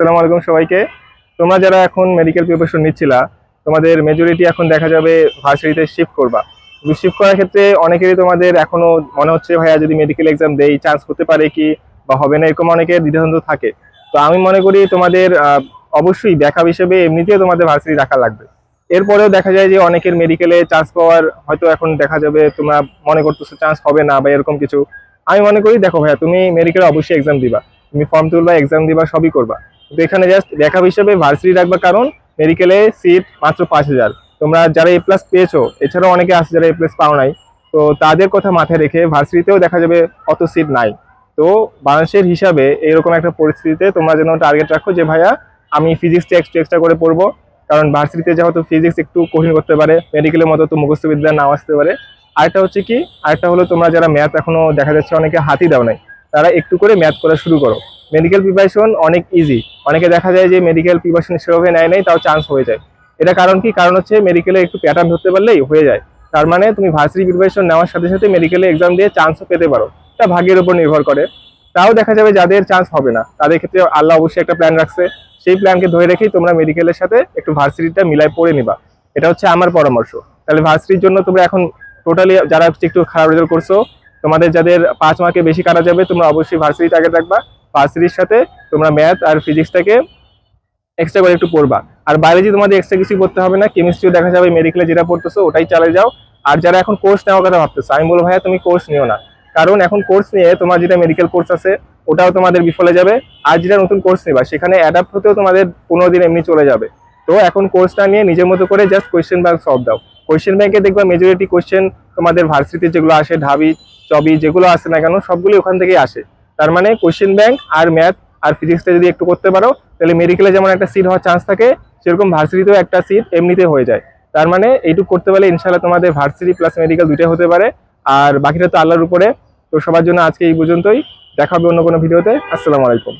আসসালামু আলাইকুম সবাইকে। তোমরা যারা এখন মেডিকেল প্রিপারেশন নিচ্ছিলা, তোমাদের মেজরিটি এখন দেখা যাবে ভার্সিটিতে শিফট করবা। শিফট করার ক্ষেত্রে অনেকেরই তোমাদের এখনও মনে হচ্ছে, ভাইয়া, যদি মেডিকেল এক্সাম দেই চান্স হতে পারে কি বা হবে না? এরকম অনেকের দ্বিধাদ্বন্দ্ব থাকে। তো আমি মনে করি তোমাদের অবশ্যই ব্যাকআপ হিসেবে এমনিতেও তোমাদের ভার্সিটি রাখা লাগবে। এরপরেও দেখা যায় যে অনেকের মেডিকেলে চান্স পাওয়ার হয়তো এখন দেখা যাবে, তোমরা মনে করতেছো চান্স হবে না বা এরকম কিছু। আমি মনে করি, দেখো ভাইয়া, তুমি মেডিকেলে অবশ্যই এক্সাম দিবা। তুমি ফর্ম তুলবা এক্সাম দিবা, সবই করবা। তো এখানে জাস্ট ব্যাকআপ হিসেবে ভার্সিটি রাখবা, কারণ মেডিকেলে সিট মাত্র পাঁচ হাজার। তোমরা যারা এ প্লাস পেয়েছ, এছাড়াও অনেকে আছে যারা এ প্লাস পাও নাই, তো তাদের কথা মাথায় রেখে ভার্সিটিতেও দেখা যাবে অত সিট নাই। তো বাংলাদেশের হিসাবে এরকম একটা পরিস্থিতিতে তোমরা যেন টার্গেট রাখো যে, ভাইয়া, আমি ফিজিক্সটা একটু এক্সট্রা করে পড়ব। কারণ ভার্সিটিতে যেহেতু ফিজিক্স একটু কঠিন করতে পারে মেডিকেলের মতো তো মুখস্থ বিদ্যা নাও আসতে পারে। আরেকটা হচ্ছে কি, আরেকটা হলো তোমরা যারা ম্যাথ এখনও দেখা যাচ্ছে অনেকে হাতই দাও নাই, তারা একটু করে ম্যাথ করা শুরু করো। মেডিকেল প্রিপারেশন অনেক ইজি অনেকে দেখা যায় যে মেডিকেল প্রিপারেশন সেভাবে নেয় নাই, তাও চান্স হয়ে যায়। এটা কারণ কি? কারণ হচ্ছে মেডিকেলে একটু প্যাটার্ন ধরতে পারলেই হয়ে যায়। তার মানে তুমি ভার্সিটি প্রিপারেশন নেওয়ার সাথে সাথে মেডিকেলে এক্সাম দিয়ে চান্সও পেতে পারো। এটা ভাগ্যের উপর নির্ভর করে। তাও দেখা যাবে যাদের চান্স হবে না, তাদের ক্ষেত্রে আল্লাহ অবশ্যই একটা প্ল্যান রাখছে। সেই প্ল্যানকে ধরে রেখেই তোমরা মেডিকেলের সাথে একটু ভার্সিটিটা মিলাই পড়ে নিবা। এটা হচ্ছে আমার পরামর্শ। তাহলে ভার্সিটির জন্য তোমরা এখন টোটালি যারা একটু খারাপ রেজাল্ট করছ, তোমাদের যাদের পাঁচ মার্কে বেশি কাটা যাবে, তোমরা অবশ্যই ভার্সিটি টার্গেট রাখবা ভার্সিটির সাথে তোমরা ম্যাথ আর ফিজিক্সটাকে এক্সট্রা করে একটু পড়বা। আর বায়োলজি তোমাদের এক্সট্রা কিছু করতে হবে না কেমিস্ট্রিও দেখা যাবে মেডিকেলে যেটা পড়তেছো ওটাই চালিয়ে যাও। আর যারা এখন কোর্স নেওয়ার কথা ভাবতেছো, আমি বলব, ভাইয়া, তুমি কোর্স নিও না। কারণ এখন কোর্স নিয়ে তোমার যেটা মেডিকেল কোর্স আছে, ওটাও তোমাদের বিফলে যাবে। আর যেটা নতুন কোর্স নিবা, সেখানে অ্যাডাপ্ট হতেও তোমাদের পনেরো দিন এমনি চলে যাবে। তো এখন কোর্সটা নিয়ে নিজের মতো করে জাস্ট কোয়েশ্চেন ব্যাংক সলভ দাও। কোয়েশ্চেন ব্যাংকে দেখবা মেজরিটি কোয়েশ্চেন তোমাদের ভার্সিটিতে যেগুলো আসে, ঢাবি, চবি যেগুলো আসে না কেন সবগুলি ওখান থেকেই আসে। তার মানে কোয়েশ্চেন ব্যাংক আর ম্যাথ আর ফিজিক্সটা যদি একটু করতে পারো, তাহলে মেডিকেলে যেমন একটা সিট হওয়ার চান্স থাকে, সেরকম ভার্সিটিতেও একটা সিট এমনিতে হয়ে যায়। তার মানে এইটুকু করতে পারলে ইনশাল্লাহ তোমাদের ভার্সিটি প্লাস মেডিকেল দুইটাই হতে পারে। আর বাকিটা তো আল্লাহর উপরে। তো সবার জন্য আজকে এই পর্যন্তই। দেখাবে অন্য কোনো ভিডিওতে আসসালামু আলাইকুম।